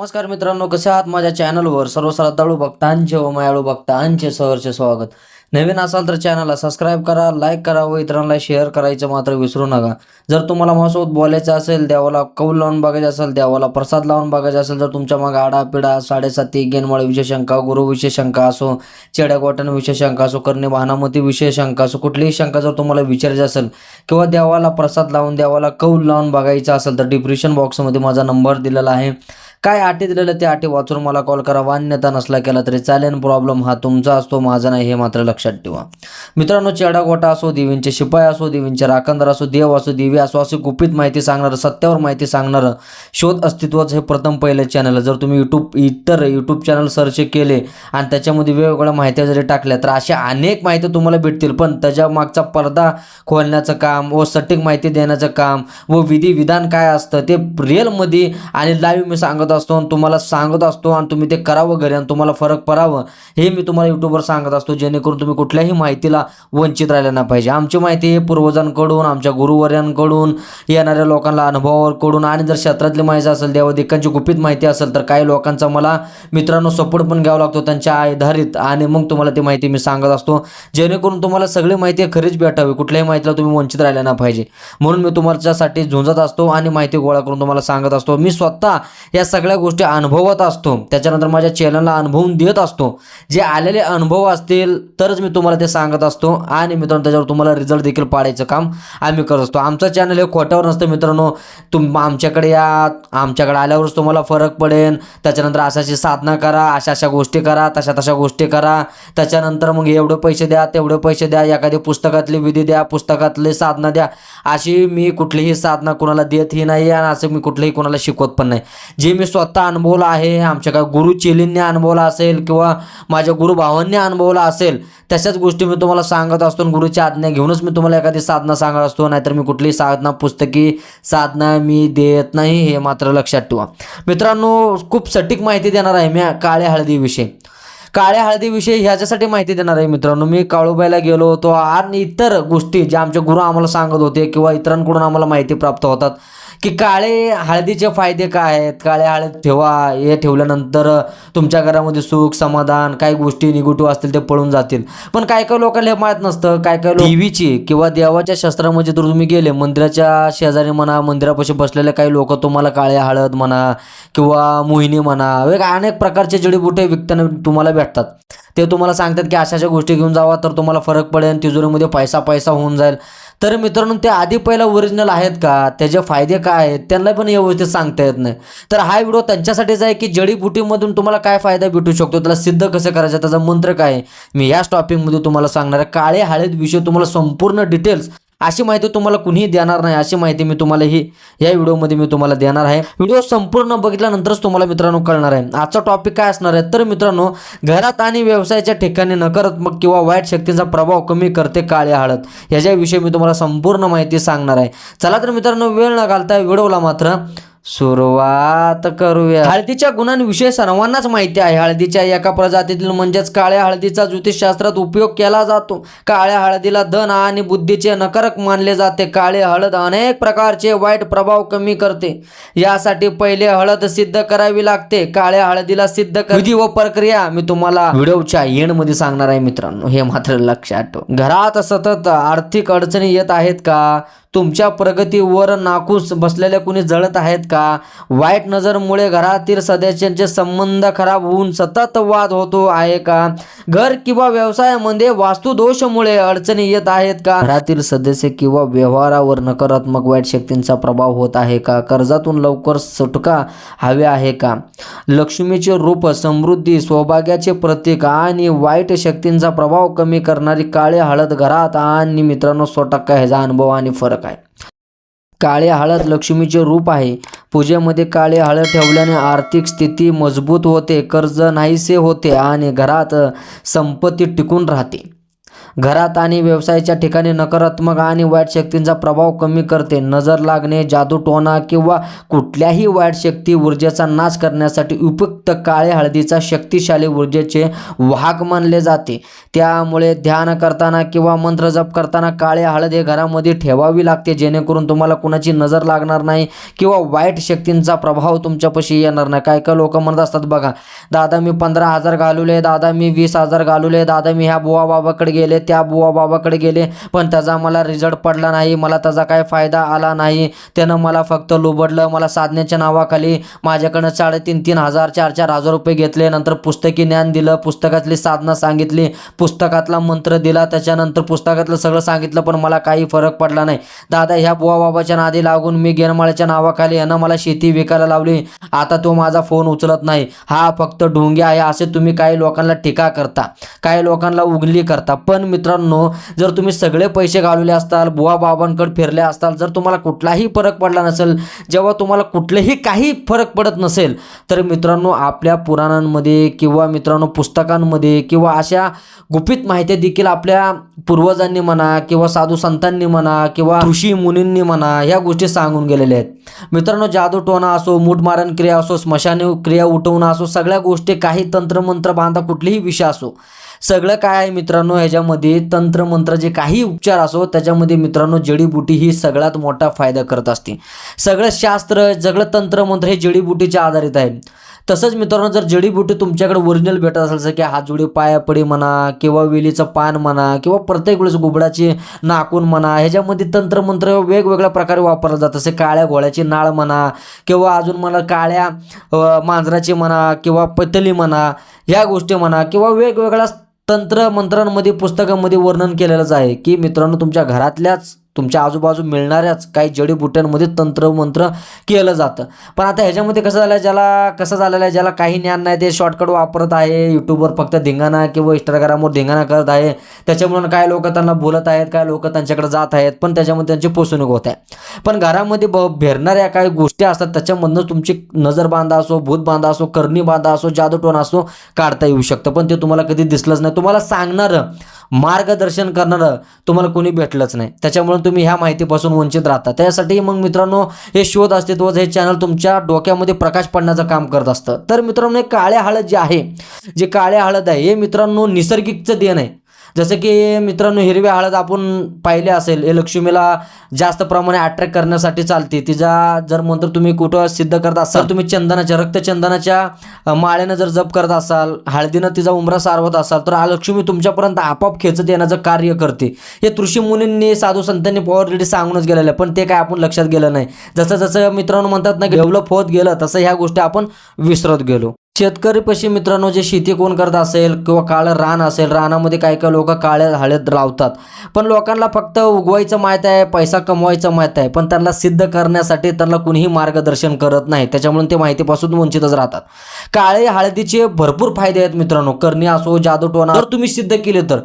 नमस्कार मित्रांनो कसे आहात? माझ्या चॅनलवर सर्व श्रद्धाळू भक्तांचे व मायाळू भक्तांचे सहर्ष स्वागत. नवीन असाल तर चॅनलला सबस्क्राईब करा लाईक करा व इतरांना शेअर करायचं मात्र विसरू नका. जर तुम्हाला माझ्यासोबत बोलायचं असेल देवाला कौल लावून बघायचं असेल देवाला प्रसाद लावून बघायचा असेल तर तुमच्या मग आडापिडा साडेसाती गेनमळ विषय शंका गुरु विषय शंका असो चेड्या गोट्यानं शंका असो करणे भानामती विषय शंका असो कुठलीही शंका जर तुम्हाला विचारायची असेल किंवा देवाला प्रसाद लावून देवाला कौल लावून बघायचा असेल तर डिप्रेशन बॉक्समध्ये माझा नंबर दिलेला आहे. काय अटी दिलेलं ते अटी वाचून मला कॉल करा. मान्यता नसला केला तरी चालेल. प्रॉब्लेम हा तुमचा असतो माझा नाही हे मात्र लक्षात ठेवा. मित्रांनो चेडा गोटा असो देवींचे शिपाई असो देवींचे राखणदार असो देव असो देवी असो असे गुपित माहिती सांगणारं सत्यावर माहिती सांगणारं शोध अस्तित्वाचं हे प्रथम पहिलं चॅनल जर तुम्ही यूट्यूब इतर यूट्यूब चॅनल सर्च केले आणि त्याच्यामध्ये वेगवेगळ्या माहित्या जरी टाकल्या तर अशा अनेक माहिती तुम्हाला भेटतील. पण त्याच्या मागचा पडदा खोलण्याचं काम व सटीक माहिती देण्याचं काम व विधी विधान काय असतं ते रिअलमध्ये आणि लाईव्ह मी सांगत असतो आणि तुम्हाला सांगत असतो आणि तुम्ही ते करावं घरी आणि तुम्हाला फरक पडावं हे मी तुम्हाला यूट्यूबवर सांगत असतो जेणेकरून तुम्ही कुठल्याही माहितीला वंचित राहिलं नाही पाहिजे. आमची माहिती हे पूर्वजांकडून आमच्या गुरुवर्यांकडून येणाऱ्या लोकांना अनुभवाकडून आणि जर क्षेत्रातली माहिती असेल देवादिकांची गुपित माहिती असेल तर काही लोकांचा मला मित्रांनो सपोर्ट पण घ्यावा लागतो त्यांच्या आधारित आणि मग तुम्हाला ती माहिती मी सांगत असतो. जेणेकरून तुम्हाला सगळी माहिती खरीच भेटावी कुठल्याही माहितीला तुम्ही वंचित राहिला नाही पाहिजे. म्हणून मी तुमच्यासाठी झुंजत असतो आणि माहिती गोळा करून तुम्हाला सांगत असतो. मी स्वतः या सगळ्या सगळ्या गोष्टी अनुभवत असतो. त्याच्यानंतर माझ्या चॅनलला अनुभवून देत असतो. जे आलेले अनुभव असतील तरच मी तुम्हाला ते सांगत असतो. आणि मित्रांनो त्याच्यावर तुम्हाला रिझल्ट देखील पाडायचं काम आम्ही करत असतो. आमचं चॅनल हे खोट्यावर नसतं मित्रांनो. तुम आमच्याकडे या आमच्याकडे आल्यावरच तुम्हाला फरक पडेल. त्याच्यानंतर अशाची साधना करा अशा अशा गोष्टी करा तशा तशा गोष्टी करा. त्याच्यानंतर मग एवढे पैसे द्या तेवढे पैसे द्या एखादी पुस्तकातली विधी द्या पुस्तकातली साधना द्या. अशी मी कुठलीही साधना कोणाला देतही नाही आणि असं मी कुठलंही कोणाला शिकवत पण नाही. जे मी स्वतः अनुभवला आहे आमच्या काय गुरु चेलींनी अनुभवला असेल किंवा माझ्या गुरुभावांनी अनुभवला असेल तशाच गोष्टी मी तुम्हाला सांगत असतो गुरुची आज्ञा घेऊनच मी तुम्हाला एखादी साधना सांगत असतो नाहीतर मी कुठलीही साधना पुस्तकी साधना मी देत नाही हे मात्र लक्षात ठेवा. मित्रांनो खूप सटीक माहिती देणार आहे मी काळ्या हळदीविषयी. काळ्या हळदीविषयी ह्याच्यासाठी माहिती देणार आहे मित्रांनो. मी काळूबाईला गेलो होतो आणि इतर गोष्टी ज्या आमचे गुरु आम्हाला सांगत होते किंवा इतरांकडून आम्हाला माहिती प्राप्त होतात की काळे हळदीचे फायदे काय आहेत? काळे हळद ठेवा हे ठेवल्यानंतर तुमच्या घरामध्ये सुख समाधान काही गोष्टी निगेटिव्ह असतील ते पळून जातील. पण काय काय लोकांना हे माहीत नसतं. काय काय देवीची किंवा देवाच्या शस्त्रामध्ये जर तुम्ही गेले मंदिराच्या शेजारी म्हणा मंदिरापाशी बसलेले काही लोक तुम्हाला काळे हळद म्हणा किंवा मोहिनी म्हणा वेग अनेक प्रकारचे जडीबुटे विकताना तुम्हाला भेटतात. ते तुम्हाला सांगतात की अशा अशा गोष्टी घेऊन जावा तर तुम्हाला फरक पडेल तिजोरीमध्ये पैसा पैसा होऊन जाईल. तर मित्रांनो ते आधी पहिला ओरिजिनल आहेत का? त्याचे फायदे काय आहेत? त्यांना पण व्यवस्थित सांगता येत नाही. तर हा व्हिडिओ त्यांच्यासाठीच आहे की जडीबुटीमधून तुम्हाला काय फायदा भेटू शकतो? त्याला सिद्ध कसं करायचं? त्याचा मंत्र काय आहे? मी याच टॉपिकमध्ये तुम्हाला सांगणार आहे. काळे हळद विषय तुम्हाला संपूर्ण डिटेल्स अशी माहिती तुम्हाला कुणीही देणार नाही. अशी माहिती मी तुम्हाला ही या व्हिडिओमध्ये मी तुम्हाला देणार आहे. व्हिडिओ संपूर्ण बघितल्यानंतरच तुम्हाला मित्रांनो कळणार आहे. आजचा टॉपिक काय असणार आहे? तर मित्रांनो घरात आणि व्यवसायाच्या ठिकाणी नकारात्मक किंवा वाईट शक्तींचा प्रभाव कमी करते काळे हळद. याच्याविषयी मी तुम्हाला संपूर्ण माहिती सांगणार आहे. चला तर मित्रांनो वेळ न घालता व्हिडिओला मात्र सुरुवात करूया. हळदीच्या गुणांविषयी सर्वांनाच माहिती आहे. हळदीच्या एका प्रजातीतील म्हणजेच काळ्या हळदीचा ज्योतिषशास्त्रात उपयोग केला जातो. काळ्या हळदीला धन आणि बुद्धीचे नकारक मानले जाते. काळे हळद अनेक प्रकारचे वाईट प्रभाव कमी करते. यासाठी पहिले हळद सिद्ध करावी लागते. काळ्या हळदीला सिद्ध कर विधी व प्रक्रिया मी तुम्हाला व्हिडिओच्या एंडमध्ये सांगणार आहे मित्रांनो. हे मात्र लक्षात ठेव. घरात सतत आर्थिक अडचणी येत आहेत का? तुमच्या प्रगतीवर नाकूस बसलेल्या कुणी जळत आहेत का? वाईट नजरमुळे घरातील सदस्यांचे संबंध खराब होऊन सतत वाद होतो आहे का? घर किंवा व्यवसायामध्ये वास्तुदोषमुळे अडचणी येत आहेत का? घरातील सदस्य किंवा व्यवहारावर नकारात्मक वाईट शक्तींचा प्रभाव होत आहे का? कर्जातून लवकर सुटका हवे आहे का? लक्ष्मीचे रूप समृद्धी सौभाग्याचे प्रतीक आणि वाईट शक्तींचा प्रभाव कमी करणारी काळे हळद घरात आणि मित्रांनो सो टक्का ह्याचा अनुभव आणि फरक आहे. काळे हळद लक्ष्मीचे रूप आहे. पूजेमध्ये काळे हळद ठेवल्याने आर्थिक स्थिती मजबूत होते कर्ज नाहीसे होते आणि घरात संपत्ती टिकून राहते. घरात आणि व्यवसायाच्या ठिकाणी नकारात्मक आणि वाईट शक्तींचा प्रभाव कमी करते. नजर लागणे जादूटोणा किंवा कुठल्याही वाईट शक्ती ऊर्जेचा नाश करण्यासाठी उपयुक्त काळे हळदीचा शक्तिशाली ऊर्जेचे वाहक मानले जाते. त्यामुळे ध्यान करताना किंवा मंत्र जप करताना काळे हळद हे घरामध्ये ठेवावी लागते. जेणेकरून तुम्हाला कुणाची नजर लागणार नाही किंवा वाईट शक्तींचा प्रभाव तुमच्यापाशी येणार नाही. काय काय लोक म्हणत असतात बघा दादा मी पंधरा हजार घालवले दादा मी वीस हजार घालवले दादा मी ह्या बुवा बाबाकडे गेले त्या बुवा बाबाकडे गेले. पण त्याचा मला रिझल्ट पडला नाही. मला त्याचा काय फायदा आला नाही. त्यानं मला फक्त लुबडलं. मला साधनेच्या नावाखाली माझ्याकडनं साडेतीन तीन हजार चार चार हजार रुपये घेतले. नंतर पुस्तकी ज्ञान दिलं. पुस्तकातली साधनं सांगितली. पुस्तकातला मंत्र दिला. त्याच्यानंतर पुस्तकातलं सगळं सांगितलं. पण मला काही फरक पडला नाही. दादा ह्या बुवा बाबाच्या नादी लागून मी गेनमाळ्याच्या नावाखाली यानं मला शेती विकायला लावली. आता तो माझा फोन उचलत नाही. हा फक्त ढोंगे आहे. असे तुम्ही काही लोकांना टीका करता. काही लोकांना उगली करता. पण मित्रांनो जर तुम्ही सगळे पैसे घालवले असताल बुवा बाबांकडे फिरले असताल जर तुम्हाला कुठलाही फरक पडला नसेल जेव्हा तुम्हाला कुठलेही काही फरक पडत नसेल तर मित्रांनो आपल्या पुराणांमध्ये किंवा मित्रांनो पुस्तकांमध्ये किंवा अशा गुपित माहिती देखील आपल्या पूर्वजांनी म्हणा किंवा साधू संतांनी म्हणा किंवा ऋषी मुनींनी म्हणा ह्या गोष्टी सांगून गेलेल्या आहेत. मित्रांनो जादू जादूटोणा असो मूठमारण क्रिया असो स्मशानी क्रिया उठवणं असो सगळ्या गोष्टी काही तंत्रमंत्र बांधा कुठलीही विषय असो सगळं काय आहे मित्रांनो ह्याच्यामध्ये तंत्रमंत्र जे काही उपचार असो त्याच्यामध्ये मित्रांनो जडीबुटी ही सगळ्यात मोठा फायदा करत असते. सगळं शास्त्र सगळं तंत्रमंत्र हे जडीबुटीच्या आधारित आहे. तसंच मित्रांनो जर जडीबुटी तुमच्याकडे ओरिजिनल भेटत असेल जसं की हातजोडी पायापडी म्हणा किंवा वेलीचं पान म्हणा किंवा प्रत्येक वेळेस गुबडाची नाकून म्हणा ह्याच्यामध्ये तंत्रमंत्र वेगवेगळ्या प्रकारे वापरलं जातं. जसे काळ्या घोड्याची नाळ म्हणा किंवा अजून म्हणा काळ्या मांजराची म्हणा किंवा पतली म्हणा ह्या गोष्टी म्हणा किंवा वेगवेगळ्या तंत्र मंत्रांमध्ये पुस्तकामध्ये वर्णन केलेलंच आहे की मित्रांनो तुमच्या घरातल्याच तुमच्या आजूबाजू मिळणाऱ्याच काही जडीबुट्यांमध्ये तंत्र मंत्र केलं जातं. पण आता ह्याच्यामध्ये कसं झालं ज्याला कसं झालेलं आहे ज्याला काही ज्ञान नाही ते शॉर्टकट वापरत आहे यूट्यूबवर फक्त धिंगाणा किंवा इंस्टाग्रामवर धिंगाणा करत आहे. त्याच्यामुळं काय लोक त्यांना बोलत आहेत काय लोक त्यांच्याकडे जात आहेत पण त्याच्यामध्ये त्यांची पोसवणूक होत आहे. पण घरामध्ये ब भेरणाऱ्या काही गोष्टी असतात त्याच्यामधनं तुमची नजर बांधा असो भूत बांधा असो करणी बांधा असो जादूटोण असो काढता येऊ शकतं. पण ते तुम्हाला कधी दिसलंच नाही. तुम्हाला सांगणारं मार्गदर्शन करणारं तुम्हाला कोणी भेटलंच नाही. त्याच्यामुळे तुम्ही ह्या माहितीपासून वंचित राहता. त्यासाठी मग मित्रांनो हे शोध अस्तित्व हे चॅनल तुमच्या डोक्यामध्ये प्रकाश पडण्याचं काम करत असतं. तर मित्रांनो हे काळ्या हळद जे आहे जे काळ्या हळद आहे हे मित्रांनो नैसर्गिकचं देण आहे. जसं की मित्रांनो हिरवी हळद आपण पाहिले असेल हे लक्ष्मीला जास्त प्रमाणे अट्रॅक्ट करण्यासाठी चालते. तिचा जर मंत्र तुम्ही कुठं सिद्ध करत असाल तुम्ही चंदनाच्या रक्तचंदनाच्या माळ्यानं माळेनं जर जप करत असाल हळदीनं तिचा उमरा सारवत असाल तर आ लक्ष्मी तुमच्यापर्यंत आपोआप खेचत येण्याचं कार्य करते. हे ऋषी मुनींनी साधू संतांनी ऑलरेडी सांगूनच गेलेलं आहे पण ते काय आपण लक्षात गेलं नाही. जसं जसं मित्रांनो म्हणतात ना डेव्हलप होत गेलं तसं ह्या गोष्टी आपण विसरत गेलो. शेतकरी पशी मित्रांनो जे शेती कोण करत असेल किंवा काळं रान असेल रानामध्ये काही काही लोक काळ्या हळद लावतात. पण लोकांना फक्त उगवायचं माहीत आहे पैसा कमवायचं माहीत आहे पण त्यांना सिद्ध करण्यासाठी त्यांना कुणीही मार्गदर्शन करत नाही. त्याच्यामुळे ते माहितीपासून वंचितच राहतात. काळे हळदीचे भरपूर फायदे आहेत मित्रांनो. करणी असो जादूटोना जर तुम्ही सिद्ध केले तर.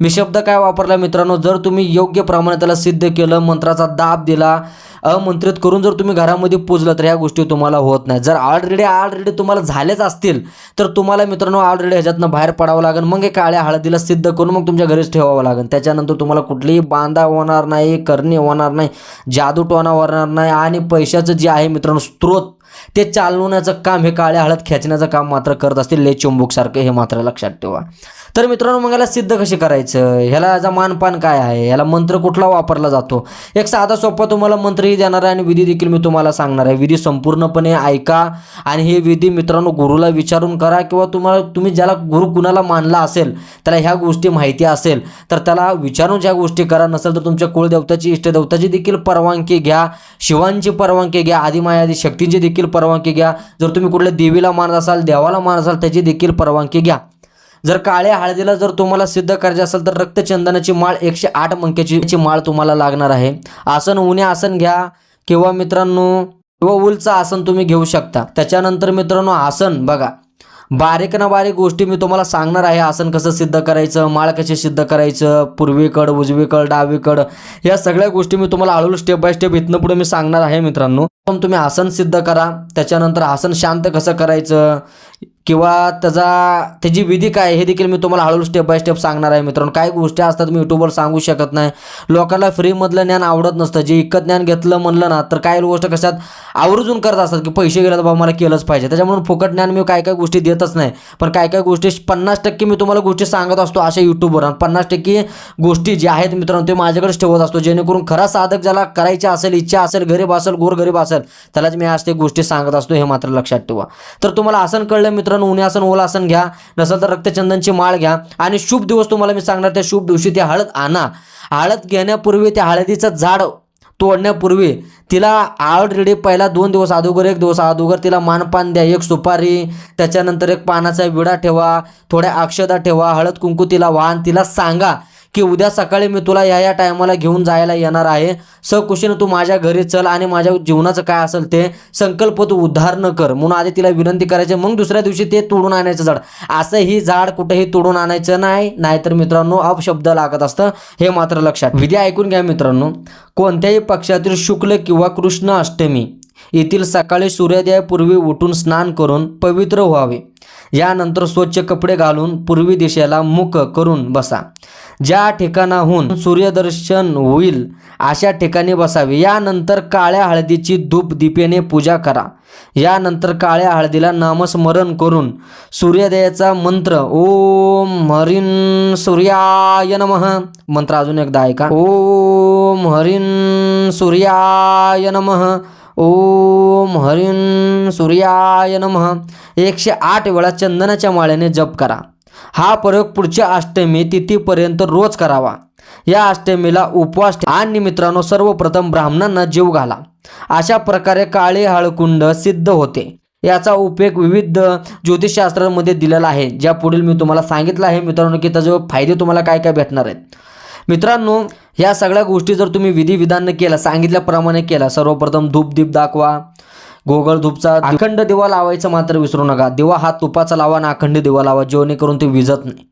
मी शब्द काय वापरला मित्रांनो? जर तुम्ही योग्य प्रमाणे त्याला सिद्ध केलं मंत्राचा दाब दिला अमंत्रित करून जर तुम्ही घरामध्ये पूजलं तर ह्या गोष्टी तुम्हाला होत नाही. जर ऑलरेडी ऑलरेडी तुम्हाला झालेच असतील तर तुम्हाला मित्रांनो ऑलरेडी ह्याच्यातनं बाहेर पडावं लागेल. मग हे काळ्या हळदीला सिद्ध करून मग तुमच्या घरीच ठेवावं लागेल. त्याच्यानंतर तुम्हाला कुठलीही बांधा होणार नाही करणी होणार नाही जादूटोणा होणार नाही आणि पैशाचं जे आहे मित्रांनो स्त्रोत ते चालवण्याचं काम हे काळ्या हळद खेचण्याचं काम मात्र करत असतील. ले चुंबुकसारखं हे मात्र लक्षात ठेवा. तर मित्रांनो मग याला सिद्ध कसे करायचं? ह्याला याचा मानपान काय आहे? ह्याला मंत्र कुठला वापरला जातो? एक साधा सोपा तुम्हाला मंत्रही देणार आहे आणि विधी देखील मी तुम्हाला सांगणार आहे. विधी संपूर्णपणे ऐका आणि हे विधी मित्रांनो गुरुला विचारून करा किंवा तुम्हाला तुम्ही ज्याला गुरु कुणाला मानला असेल त्याला ह्या गोष्टी माहिती असेल तर त्याला विचारून ज्या गोष्टी करा. नसेल तर तुमच्या कुळदेवताची इष्टदेवताची देखील परवानगी घ्या. शिवांची परवानगी घ्या. आदिमायादी शक्तींची देखील परवानगी घ्या. जर तुम्ही कुठल्या देवीला मानत असाल देवाला मानत असाल त्याची देखील परवानगी घ्या. जर काळ्या हळदीला जर तुम्हाला सिद्ध करायचे असेल तर रक्तचंदनाची माळ एकशे आठ मंक्याची माळ तुम्हाला लागणार आहे. आसन उन्हे आसन घ्या किंवा मित्रांनो किंवा उलचं आसन तुम्ही घेऊ शकता. त्याच्यानंतर मित्रांनो आसन बघा. बारीक ना बारीक गोष्टी मी तुम्हाला सांगणार आहे. आसन कसं सिद्ध करायचं माळ कशी सिद्ध करायचं पूर्वीकड उजवीकड डावीकड या सगळ्या गोष्टी मी तुम्हाला हळूहळू स्टेप बाय स्टेप इथनं पुढे मी सांगणार आहे मित्रांनो. पण तुम्ही आसन सिद्ध करा. त्याच्यानंतर आसन शांत कसं करायचं किंवा त्याचा त्याची विधी काय आहे हे देखील मी तुम्हाला हळूहळू स्टेप बाय स्टेप सांगणार आहे मित्रांनो. काही गोष्टी असतात मी युट्यूबवर सांगू शकत नाही. लोकांना फ्रीमधलं ज्ञान आवडत नसतं. जे इकत ज्ञान घेतलं म्हणलं ना तर काही गोष्ट कशात आवर्जून करत असतात की पैसे गेले तर बाबा मला केलंच पाहिजे. त्याच्यामुळे फुकट ज्ञान मी काय काय गोष्टी देतच नाही. पण काय काय गोष्टी पन्नास टक्के मी तुम्हाला गोष्टी सांगत असतो अशा युट्यूबवर आणि पन्नास टक्के गोष्टी ज्या आहेत मित्रांनो ते माझ्याकडेच ठेवत असतो. जेणेकरून खरा साधक ज्याला करायची असेल इच्छा असेल गरीब असेल गोर गरीब असेल त्यालाच मी आज ते गोष्टी सांगत असतो हे मात्र लक्षात ठेवा. तर तुम्हाला आसन कळलं मित्रांनो उन्हे आसन ओला आसन घ्या. नसेल तर रक्तचंदनची माळ घ्या. आणि शुभ दिवस तुम्हाला मी सांगणार त्या शुभ दिवशी ती हळद आणा. हळद घेण्यापूर्वी त्या हळदीचं झाड तोडण्यापूर्वी तिला ऑलरेडी पहिला दोन दिवस अगोदर एक दिवस अगोदर तिला मानपान द्या. एक सुपारी त्याच्यानंतर एक पानाचा विडा ठेवा थोड्या अक्षदा ठेवा हळद कुंकू तिला वाहन तिला सांगा. की उद्या सकाळी मी तुला या या टायमाला घेऊन जायला येणार आहे. सकुशीनं तू माझ्या घरी चल आणि माझ्या जीवनाचं काय असेल ते संकल्प तू उद्धार न कर. म्हणून आधी तिला विनंती करायची मग दुसऱ्या दिवशी ते तोडून आणायचं झाड. असं ही झाड कुठेही तोडून आणायचं नाही नाहीतर मित्रांनो अपशब्द लागत असतं. हे मात्र लक्षात विधी ऐकून घ्या मित्रांनो. कोणत्याही पक्षातील शुक्ल किंवा कृष्ण अष्टमी येथील सकाळी सूर्योदयापूर्वी उठून स्नान करून पवित्र व्हावे. यानंतर स्वच्छ कपडे घालून पूर्वी दिशेला मुख करून बसा. ज्या ठिकाणाहून सूर्यदर्शन होईल अशा ठिकाणी बसावे. यानंतर काळ्या हळदीची धूप दीपेने पूजा करा. यानंतर काळ्या हळदीला नामस्मरण करून सूर्योदयाचा मंत्र ओम हरिन सूर्याय नम. मंत्र अजून एकदा ऐका. ओम हरिन सूर्याय नम. ओम हरिन सूर्याय नमः. एकशे आठ वेळा चंदनाच्या माळ्याने जप करा. हा प्रयोग पुढच्या अष्टमी तिथीपर्यंत रोज करावा. या अष्टमीला उपवास आणि मित्रांनो सर्वप्रथम ब्राह्मणांना जीव घाला. अशा प्रकारे काळे हळकुंड सिद्ध होते. याचा उपयोग विविध ज्योतिषशास्त्रांमध्ये दिलेला आहे. ज्या पुढील मी तुम्हाला सांगितलं आहे मित्रांनो की त्याचे फायदे तुम्हाला काय काय भेटणार आहेत. मित्रांनो ह्या सगळ्या गोष्टी जर तुम्ही विधिविधान केला सांगितल्याप्रमाणे केला सर्वप्रथम धूप दीप दाखवा. गोगळ धूपचा अखंड दिवा लावायचा मात्र विसरू नका. दिवा हा तुपाचा लावा आणि अखंड दिवा लावा जेणेकरून ते विजत नाही.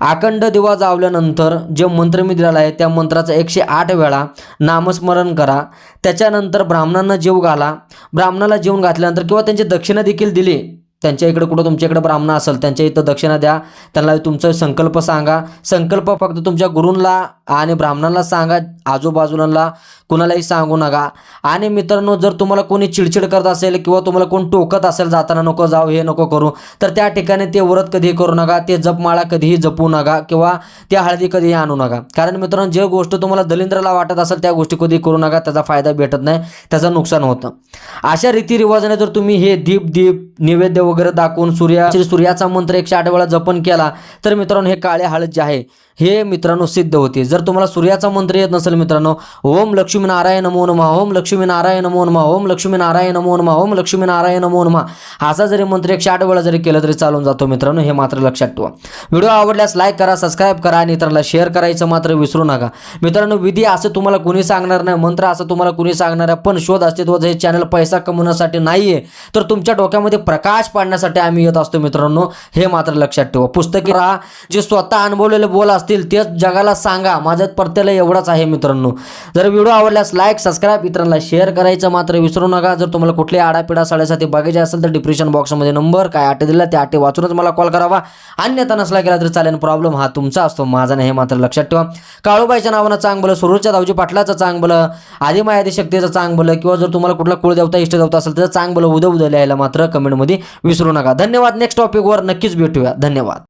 अखंड दिवा जावल्यानंतर जे मंत्र मी दिलेला आहे त्या मंत्राचा एकशे आठ वेळा नामस्मरण करा. त्याच्यानंतर ब्राह्मणांना जीव घाला. ब्राह्मणाला जेवण घातल्यानंतर किंवा त्यांची दक्षिणा देखील दिली त्यांच्या इकडे कुठं तुमच्याकडे ब्राह्मण असेल त्यांच्या इथं दक्षिणा द्या. त्यांना तुमचा संकल्प सांगा. संकल्प फक्त तुमच्या गुरूंना आणि ब्राह्मणांना सांगा आजूबाजूला कुणालाही सांगू नका. आणि मित्रांनो जर तुम्हाला कोणी चिडचिड करत असेल किंवा तुम्हाला कोण टोकत असेल जाताना नको जाऊ हे नको करू तर त्या ठिकाणी ते व्रत कधीही करू नका ते जपमाळा कधीही जपू नका किंवा त्या हळदी कधीही आणू नका. कारण मित्रांनो जे गोष्ट तुम्हाला दलिंद्राला वाटत असेल त्या गोष्टी कधी करू नका त्याचा फायदा भेटत नाही त्याचं नुकसान होतं. अशा रीतिरिवाजाने जर तुम्ही हे दीप दीप नैवेद्य वगैरे दाखवून सूर्या श्री सूर्याचा मंत्र एकशे आठ वेळा जपन केला तर मित्रांनो हे काळे हळद जे आहे हे मित्रांनो सिद्ध होते. जर तुम्हाला सूर्याचा मंत्र येत नसेल मित्रांनो ओम लक्ष्मी नारायण नमो नमा ओम लक्ष्मी नारायण नमो नमा ओम लक्ष्मी नारायण नमो नमा ओम लक्ष्मी नारायण नमो नमः असा जरी मंत्र एकशे आठ वेळा जरी केलं तरी चालून जातो मित्रांनो हे मात्र लक्षात ठेवा. व्हिडिओ आवडल्यास लाईक करा सबस्क्राईब करा आणि इतरांना शेअर करायचं मात्र विसरू नका. मित्रांनो विधी असं तुम्हाला कुणी सांगणार नाही मंत्र असं तुम्हाला कुणी सांगणार आहे पण शोध अस्तित्वाचं हे चॅनल पैसा कमवण्यासाठी नाही आहे तर तुमच्या डोक्यामध्ये प्रकाश पाडण्यासाठी आम्ही येत असतो मित्रांनो हे मात्र लक्षात ठेवा. पुस्तकी राहा जे स्वतः अनुभवलेले बोल असतील तेच जगाला सांगा. माझ्यात परत्याला एवढाच आहे मित्रांनो. जर व्हिडिओ आवडल्यास लाईक सबस्क्राईब इतरांना शेअर करायचं मात्र विसरू नका. जर तुम्हाला कुठली आडापिडा साडेसाती बघायचे असेल तर डिप्रेशन बॉक्समध्ये नंबर काय आटे दिला त्या आटे वाचूनच मला कॉल करावा. अन्यथा नसला गेला तरी चालेल. प्रॉब्लेम हा तुमचा असतो. माझा नाही हे मात्र लक्षात ठेवा. काळूबाईच्या नावानं चांगलं सुरूच्या दावजी पाटलाचं चांगलं आदिमायादी शक्तीचं चांगलं किंवा जर तुम्हाला कुठला कुळदेवता इष्टदेवता असेल तर चांगलं उद्या उद्या लिहायला मात्र कमेंटमध्ये विसरू नका. धन्यवाद. नेक्स्ट टॉपिकवर नक्कीच भेटूया. धन्यवाद.